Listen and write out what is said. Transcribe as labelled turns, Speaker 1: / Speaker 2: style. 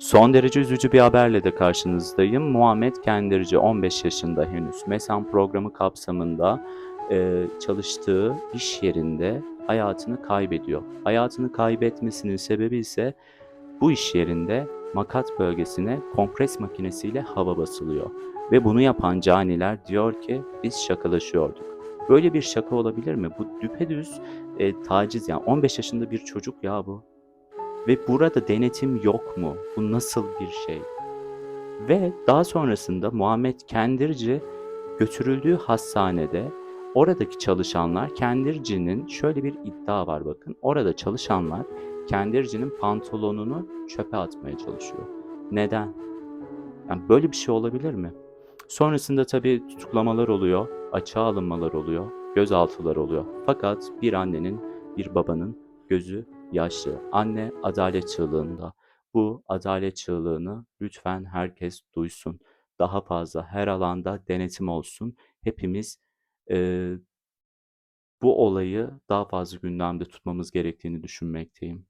Speaker 1: Son derece üzücü bir haberle de karşınızdayım. Muhammed Kendirci 15 yaşında henüz. MESAN programı kapsamında e, çalıştığı iş yerinde hayatını kaybediyor. Hayatını kaybetmesinin sebebi ise bu iş yerinde makat bölgesine kompres makinesiyle hava basılıyor. Ve bunu yapan caniler diyor ki biz şakalaşıyorduk. Böyle bir şaka olabilir mi? Bu düpedüz e, taciz yani 15 yaşında bir çocuk ya bu. Ve burada denetim yok mu? Bu nasıl bir şey? Ve daha sonrasında Muhammed Kendirci götürüldüğü hastanede oradaki çalışanlar Kendirci'nin şöyle bir iddia var bakın. Orada çalışanlar Kendirci'nin pantolonunu çöpe atmaya çalışıyor. Neden? Yani böyle bir şey olabilir mi? Sonrasında tabii tutuklamalar oluyor, açığa alınmalar oluyor, gözaltılar oluyor. Fakat bir annenin, bir babanın gözü yaşlı. Anne adalet çığlığında. Bu adalet çığlığını lütfen herkes duysun. Daha fazla her alanda denetim olsun. Hepimiz eee, bu olayı daha fazla gündemde tutmamız gerektiğini düşünmekteyim.